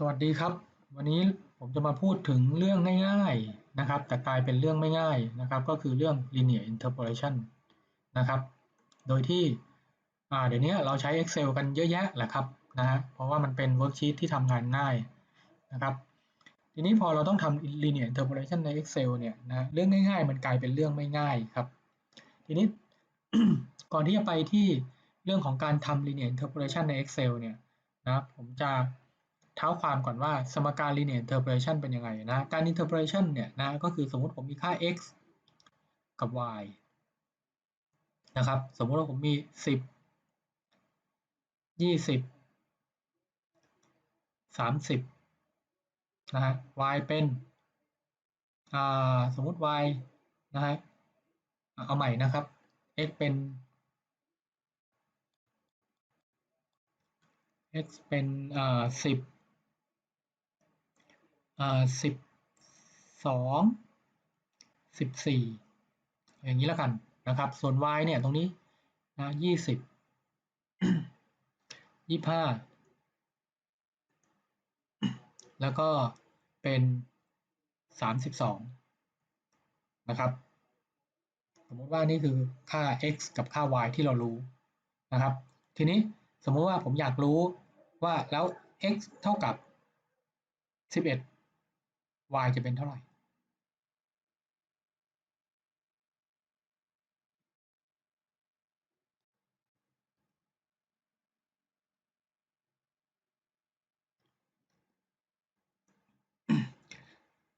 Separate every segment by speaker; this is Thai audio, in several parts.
Speaker 1: สวัสดีครับ วันนี้ผมจะมาพูดถึงเรื่องง่ายๆนะครับ แต่กลายเป็นเรื่องไม่ง่ายนะครับ ก็คือเรื่อง linear interpolation นะครับ โดยที่เดี๋ยวนี้เราใช้ Excel กันเยอะแยะแหละครับนะฮะเพราะว่ามันเป็น worksheet ที่ทำงานง่ายนะครับ ทีนี้พอเราต้องทำ linear interpolation ใน Excel เนี่ยนะเรื่องง่าย ๆ มันกลายเป็นเรื่องไม่ง่ายครับ ทีนี้ก่อนที่จะไปที่เรื่องของการทำ linear interpolation ใน Excel เนี่ยนะผมจะ เท้าความก่อนว่าสมการ linear interpolation เป็นยังไงนะ การ interpolation เนี่ยนะก็คือสมมติผมมีค่า x กับ y นะครับ สมมติว่าผมมี 10 20 30 นะฮะ y เป็นอ่าสมมติ y นะฮะ เอาใหม่นะครับ x เป็น x เป็นอ่า10 อ่าสิบสองสิบสี่อย่างนี้แล้วกันนะครับ ส่วน y เนี่ยตรงนี้นะยี่สิบยี่ห้าแล้วก็เป็นสามสิบสองนะครับ สมมติว่านี่คือค่า x กับค่า y ที่เรารู้นะครับ ทีนี้สมมติว่าผมอยากรู้ว่าแล้ว x เท่ากับสิบเอ็ด y จะเป็นเท่าไหร่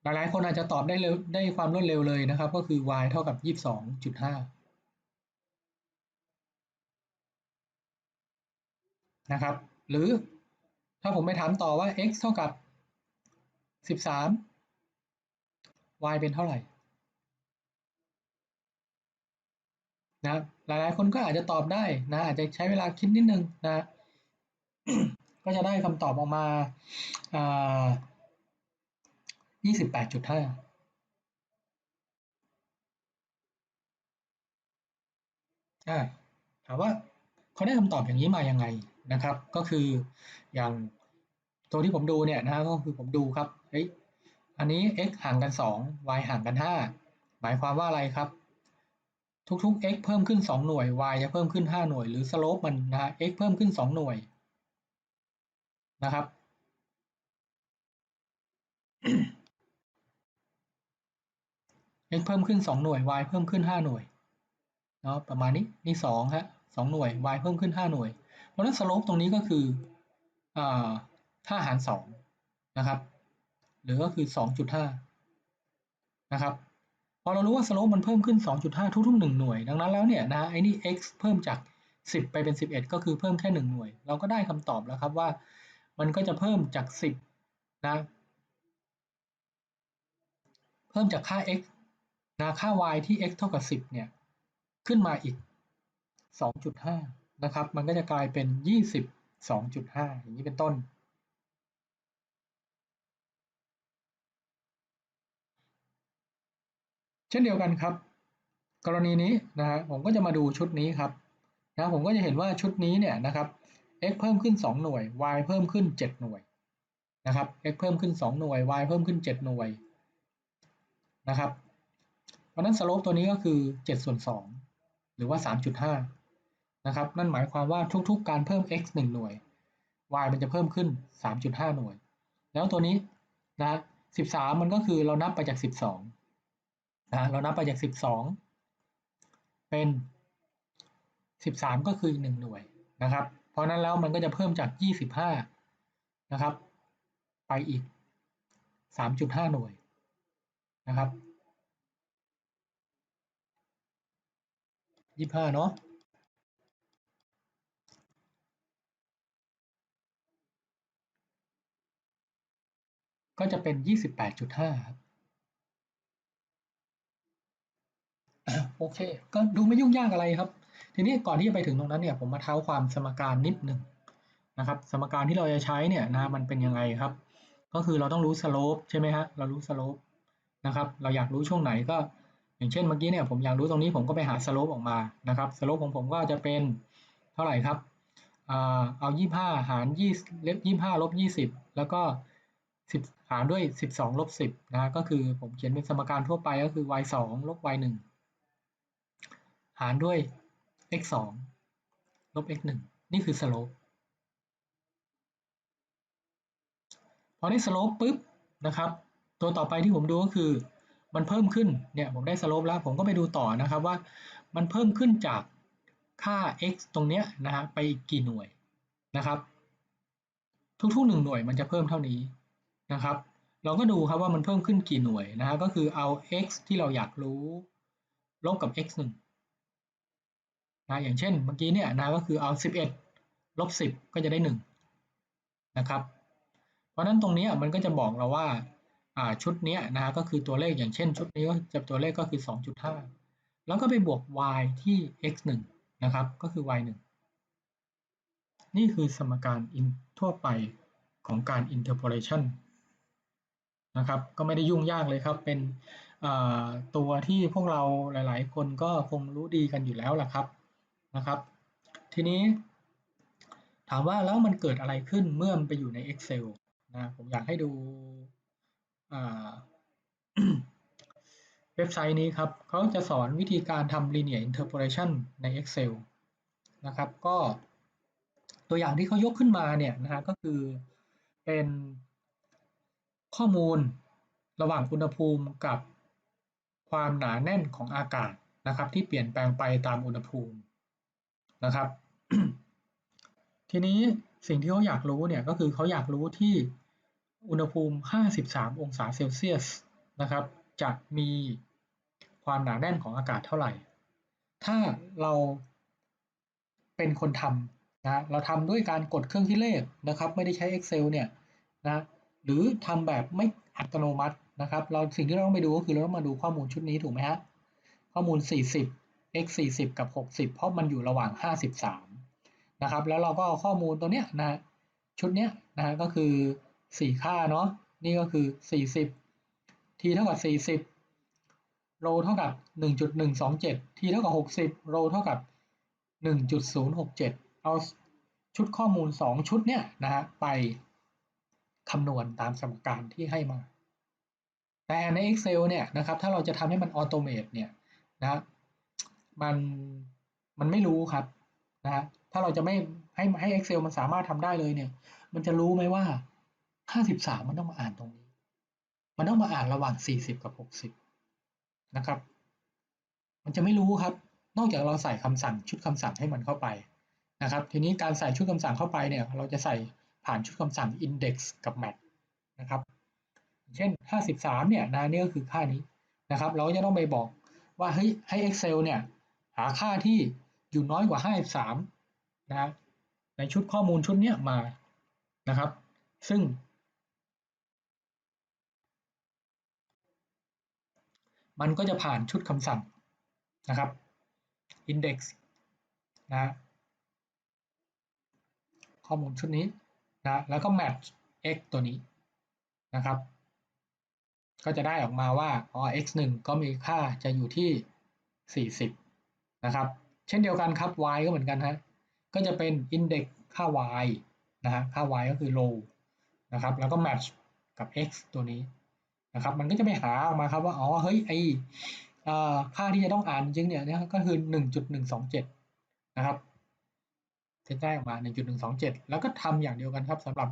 Speaker 1: หลายๆคนอาจจะตอบได้เร็วได้ความรวดเร็วเลยนะครับ ก็คือ y เท่ากับ 22.5 นะครับ หรือถ้าผมไปถามต่อว่า x เท่ากับ 13 y เป็นเท่าไหร่นะหลายๆ คนก็อาจจะตอบได้นะอาจจะใช้เวลาคิดนิดนึงนะ ก็จะได้คำตอบออกมาอ่ายี่สิบแปดจุดห้าถามว่าเขาได้คำตอบอย่างนี้มายังไงนะครับ ก็คืออย่างตัวที่ผมดูเนี่ยนะก็คือผมดูครับเฮ้ย อันนี้ x ห่างกัน 2 y ห่างกัน 5 หมายความว่าอะไรครับ ทุกๆ x เพิ่มขึ้น 2 หน่วย y จะเพิ่มขึ้น 5 หน่วย หรือ slope มันนะ x เพิ่มขึ้น 2 หน่วยนะครับ x เพิ่มขึ้น 2 หน่วย y เพิ่มขึ้น 5 หน่วยเนาะประมาณนี้นี่2ฮะ2หน่วย y เพิ่มขึ้น 5 หน่วย เพราะฉะนั้น slope ตรงนี้ก็คืออ่า5หาร2นะครับ หรือก็คือ 2.5 นะครับ พอเรารู้ว่า slope มันเพิ่มขึ้น 2.5 ทุกๆ 1 หน่วย ดังนั้นแล้วเนี่ยนะไอ้นี่ x เพิ่มจาก 10 ไปเป็น 11 ก็คือเพิ่มแค่ 1 หน่วย เราก็ได้คำตอบแล้วครับว่า มันก็จะเพิ่มจาก 10 นะ เพิ่มจากค่า x นะค่า y ที่ x เท่ากับ 10 เนี่ย ขึ้นมาอีก 2.5 นะครับ มันก็จะกลายเป็น 22.5 อย่างนี้เป็นต้น เช่นเดียวกันครับ กรณีนี้นะฮะผมก็จะมาดูชุดนี้ครับนะผมก็จะเห็นว่าชุดนี้เนี่ยนะครับ x เพิ่มขึ้น 2 หน่วย y เพิ่มขึ้น 7 หน่วยนะครับ x เพิ่มขึ้น 2 หน่วย y เพิ่มขึ้น 7 หน่วยนะครับเพราะนั้นสโลปตัวนี้ก็คือ7ส่วน2หรือว่า 3.5นะครับนั่นหมายความว่าทุกๆ การเพิ่ม x 1 หน่วย y มันจะเพิ่มขึ้น 3.5 หน่วย แล้วตัวนี้นะ13 มันก็คือเรานับไปจาก 12 นะเรานับไปจาก 12 เป็น 13 ก็คือ1หน่วยนะครับ เพราะนั้นแล้วมันก็จะเพิ่มจาก 25 นะครับ ไปอีก 3.5 หน่วยนะครับยี่ห้าเนาะก็จะเป็นยี่สิบแปดจุดห้าครับ โอเค ก็ดูไม่ยุ่งยากอะไรครับ ทีนี้ก่อนที่จะไปถึงตรงนั้นเนี่ยผมมาเท้าความสมการนิดหนึ่งนะครับ สมการที่เราจะใช้เนี่ยนะมันเป็นยังไงครับ ก็คือเราต้องรู้สโลปใช่ไหมฮะเรารู้สโลปนะครับ เราอยากรู้ช่วงไหนก็ อย่างเช่นเมื่อกี้เนี่ยผมอยากรู้ตรงนี้ผมก็ไปหาสโลปออกมานะครับสโลปของผมก็จะเป็นเท่าไหร่ครับเอายี่ห้ารยี่ลบยี่ห้าลบยี่สิบแล้วก็สิบหารด้วยสิบสองลบสิบนะก็คือผมเขียนเป็นสมการทั่วไปก็คือ y สองลบ y หนึ่ง หารด้วย x สองลบ x หนึ่งนี่คือ slope พอได้ slope ปุ๊บนะครับ ตัวต่อไปที่ผมดูก็คือ มันเพิ่มขึ้นเนี่ยผมได้ slope แล้ว ผมก็ไปดูต่อนะครับว่ามันเพิ่มขึ้นจากค่า x ตรงเนี้ยนะฮะไปกกี่หน่วยนะครับ ทุกๆหนึ่งหน่วยมันจะเพิ่มเท่านี้นะครับ เราก็ดูครับว่ามันเพิ่มขึ้นกี่หน่วยนะฮะก็คือเอา x ที่เราอยากรู้ลบกับ x 1 นะอย่างเช่นเมื่อกี้เนี่ยนะก็คือเอา 11ลบ10 ก็จะได้ 1 นะครับ เพราะนั้นตรงนี้มันก็จะบอกเราว่าชุดนี้นะก็คือตัวเลขอย่างเช่น ชุดนี้ก็จะตัวเลขก็คือ 2.5 แล้วก็ไปบวก y ที่ x 1นะครับ ก็คือ y 1นี่คือสมการทั่วไปของการ interpolation นะครับก็ไม่ได้ยุ่งยากเลยครับ เป็นตัวที่พวกเราหลาย ๆ คนก็คงรู้ดีกันอยู่แล้วล่ะครับ นะครับ ทีนี้ ถามว่าแล้วมันเกิดอะไรขึ้นเมื่อมันไปอยู่ใน Excel นะผมอยากให้ดูเว็บไซต์นี้ครับเขาจะสอนวิธีการทำ linear interpolation ใน Excel นะครับก็ตัวอย่างที่เขายกขึ้นมาเนี่ยนะฮะก็คือเป็นข้อมูลระหว่างอุณหภูมิกับความหนาแน่นของอากาศนะครับ ที่เปลี่ยนแปลงไปตามอุณหภูมิ นะครับ ทีนี้สิ่งที่เขาอยากรู้เนี่ยก็คือเขาอยากรู้ที่อุณหภูมิ 53 องศาเซลเซียสนะครับ จะมีความหนาแน่นของอากาศเท่าไหร่ ถ้าเราเป็นคนทำนะ เราทำด้วยการกดเครื่องคิดเลขนะครับ ไม่ได้ใช้ Excel เนี่ยนะหรือทำแบบไม่อัตโนมัตินะครับ เราสิ่งที่เราต้องไปดูก็คือเราต้องมาดูข้อมูลชุดนี้ถูกไหมฮะ ข้อมูล 40 x 40 กับ 60 เพราะมันอยู่ระหว่าง 53 นะครับ แล้วเราก็เอาข้อมูลตัวเนี้ยนะชุดเนี้ยนะก็คือ 4 ค่าเนาะนี่ก็คือ 40 t เท่ากับ 40 โรเท่ากับ 1.127 t เท่ากับ 60 โรเท่ากับ 1.067 เอาชุดข้อมูล 2 ชุดเนี้ยนะฮะไปคำนวณตามสมการที่ให้มา แต่ใน Excel เนี่ยนะครับถ้าเราจะทำให้มันออโตเมตเนี่ยนะ มันมันไม่รู้ครับนะฮะถ้าเราจะไม่ให้ให้ Excel มันสามารถทำได้เลยเนี่ย มันจะรู้ไหมว่า 53 มันต้องมาอ่านตรงนี้ มันต้องมาอ่านระหว่าง 40 กับ 60 นะครับ มันจะไม่รู้ครับ นอกจากเราใส่คำสั่งชุดคำสั่งให้มันเข้าไปนะครับ ทีนี้การใส่ชุดคำสั่งเข้าไปเนี่ย เราจะใส่ผ่านชุดคำสั่ง index กับ match นะครับ เช่น 53 เนี่ยนะนี่ก็คือค่านี้นะครับ เราจะต้องไปบอกว่าเฮ้ยให้ Excel เนี่ย หาค่าที่อยู่น้อยกว่า 53 นะในชุดข้อมูลชุดนี้มานะครับ ซึ่ง มันก็จะผ่านชุดคำสั่งนะครับ index นะข้อมูลชุดนี้นะแล้วก็ match x ตัวนี้นะครับ ก็จะได้ออกมาว่าอ๋อ x 1ก็มีค่าจะอยู่ที่ 40 นะครับ เช่นเดียวกันครับ y ก็เหมือนกันฮะก็จะเป็น index ค่า y นะฮะค่า y ก็คือ low นะครับ แล้วก็ match กับ x ตัวนี้นะครับ มันก็จะไปหาออกมาครับว่า อ๋อ เฮ้ย ไอค่าที่จะต้องอ่านจริงเนี่ยก็คือ 1.127 นะครับจะได้ออกมา 1.127 แล้วก็ทำอย่างเดียวกันครับสำหรับ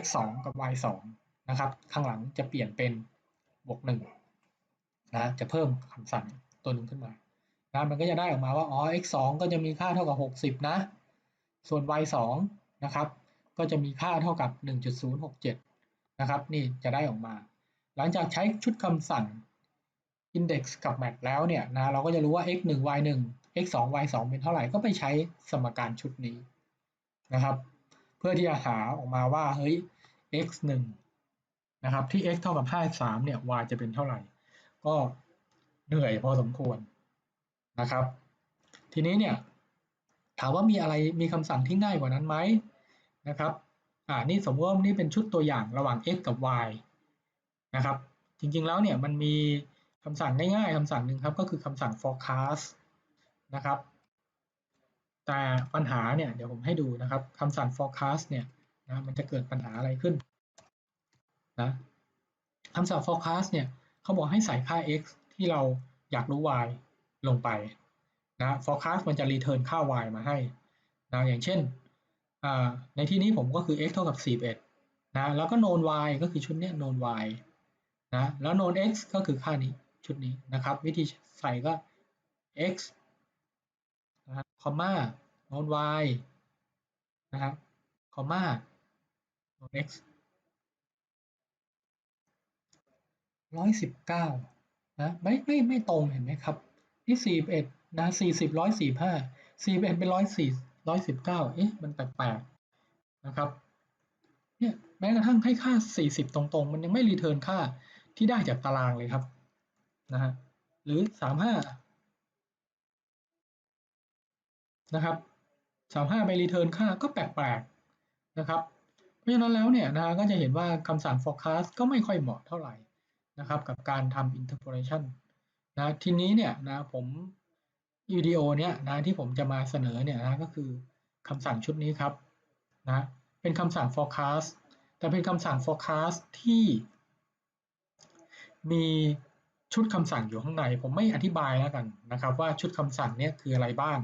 Speaker 1: x 2กับ y 2นะครับ ข้างหลังจะเปลี่ยนเป็นบวก1นะ จะเพิ่มคำสั่งตัวหนึ่งขึ้นมา นะมันก็จะได้ออกมาว่าอ๋อ x 2ก็จะมีค่าเท่ากับ 60 นะ ส่วน y 2นะครับ ก็จะมีค่าเท่ากับ 1.067 นะครับ นี่จะได้ออกมา หลังจากใช้ชุดคำสั่ง index กับ mat แล้วเนี่ยนะเราก็จะรู้ว่า x 1 y 1 x 2 y 2เป็นเท่าไหร่ก็ไปใช้สมการชุดนี้นะครับ เพื่อที่จะหาออกมาว่าเฮ้ย x 1นะครับที่ x เท่ากับ 53 เนี่ย y จะเป็นเท่าไหร่ ก็เหนื่อยพอสมควร นะครับ ทีนี้เนี่ยถามว่ามีอะไรมีคำสั่งที่ง่ายกว่านั้นไหมนะครับอ่านี่สมมติว่านี่เป็นชุดตัวอย่างระหว่าง x กับ y นะครับ จริงๆแล้วเนี่ยมันมีคำสั่งง่ายๆคำสั่งหนึ่งครับก็คือคำสั่ง forecast นะครับ แต่ปัญหาเนี่ยเดี๋ยวผมให้ดูนะครับคำสั่ง forecast เนี่ยนะมันจะเกิดปัญหาอะไรขึ้นนะคำสั่ง forecast เนี่ยเขาบอกให้ใส่ค่า x ที่เราอยากรู้ y ลงไปนะ forecast มันจะ return ค่า y มาให้นะอย่างเช่น ในที่นี้ผมก็คือ x เท่ากับ41นะแล้วก็ known y ก็คือชุดเนี้ย known y นะแล้ว known x ก็คือค่านี้ชุดนี้นะครับ วิธีใส่ก็ x นะครับคอมมา known y นะครับคอมมา known x ร้อยสิบเก้านะไม่ไม่ไม่ตรงเห็นไหมครับ นี่สี่เอ็ดนะสี่สิบร้อยสี่ห้าสี่เอ็ดเป็นร้อยสี่ร้อยสิบเก้าเอ๊ะมันแปลกๆนะครับเนี่ยแม้กระทั่งให้ค่าสี่สิบตรงๆ มันยังไม่รีเทิร์นค่าที่ได้จากตารางเลยครับนะฮะหรือสามห้านะครับสามห้าไปรีเทิร์นค่าก็แปลกๆนะครับ เพราะฉะนั้นแล้วเนี่ยนะก็จะเห็นว่าคำสั่ง forecast ก็ไม่ค่อยเหมาะเท่าไหร่นะครับ กับการทำ interpolation นะทีนี้เนี่ยนะผมวิดีโอเนี้ยนะที่ผมจะมาเสนอเนี่ยนะก็คือคำสั่งชุดนี้ครับนะเป็นคำสั่ง forecast แต่เป็นคำสั่ง forecast ที่มีชุดคำสั่งอยู่ข้างใน ผมไม่อธิบายแล้วกันนะครับ ว่าชุดคำสั่งเนี้ยคืออะไรบ้าง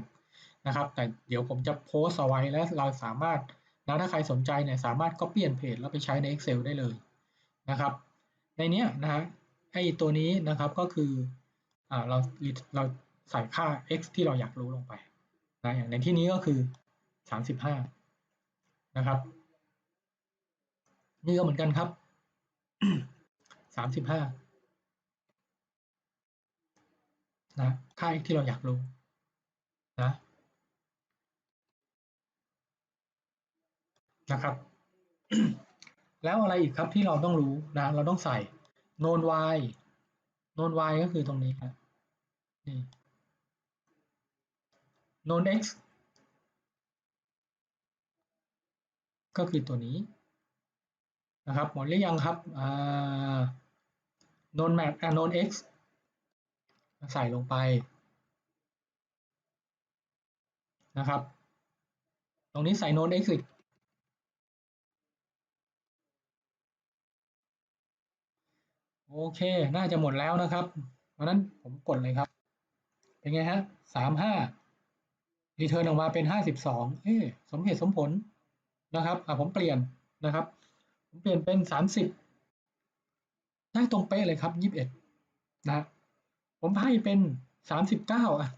Speaker 1: นะครับ แต่เดี๋ยวผมจะโพสเอาไว้แล้วเราสามารถนะถ้าใครสนใจเนี่ยสามารถ copy and paste แล้วไปใช้ใน Excel ได้เลยนะครับ ในเนี้ยนะฮะไอ้ตัวนี้นะครับก็คือ เราเราใส่ค่า x ที่เราอยากรู้ลงไปนะอย่างในที่นี้ก็คือ 35 นะครับ นี่ก็เหมือนกันครับ 35 นะ ค่า x ที่เราอยากรู้นะนะครับ แล้วอะไรอีกครับที่เราต้องรู้นะ เราต้องใส่ known y known y ก็คือตรงนี้ครับ นี่ known x ก็คือตัวนี้นะครับหมดหรือยังครับอ่า known map อ่า known x ใส่ลงไปนะครับ ตรงนี้ใส่ known x อีกโอเค น่าจะหมดแล้วนะครับ เพราะนั้นผมกดเลยครับ เป็นไงฮะสามห้ารีเทิร์นออกมาเป็นห้าสิบสองเอ๊สมเหตุสมผลนะครับอะผมเปลี่ยนนะครับ ผมเปลี่ยนเป็นสามสิบได้ตรงเป๊ะเลยครับยี่สิบเอ็ดนะผมให้เป็นสามสิบเก้าอะ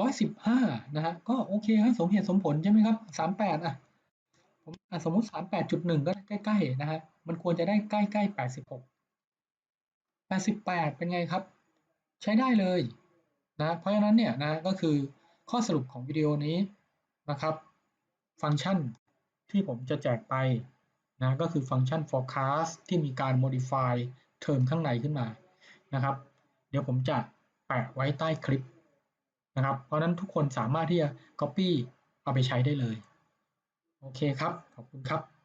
Speaker 1: ร้อยสิบห้านะฮะก็โอเคครับสมเหตุสมผลใช่ไหมครับสามแปดอะผมสมมติสามแปดจุดหนึ่งก็ใกล้ๆนะฮะมันควรจะได้ใกล้ๆ86 88เป็นไงครับ ใช้ได้เลยนะเพราะฉะนั้นเนี่ยนะก็คือข้อสรุปของวิดีโอนี้นะครับ ฟังก์ชันที่ผมจะแจกไปนะก็คือฟังก์ชัน forecast ที่มีการ modify เทอมข้างในขึ้นมานะครับ เดี๋ยวผมจะแปะไว้ใต้คลิปนะครับ เพราะนั้นทุกคนสามารถที่จะ copy เอาไปใช้ได้เลย โอเคครับ ขอบคุณครับ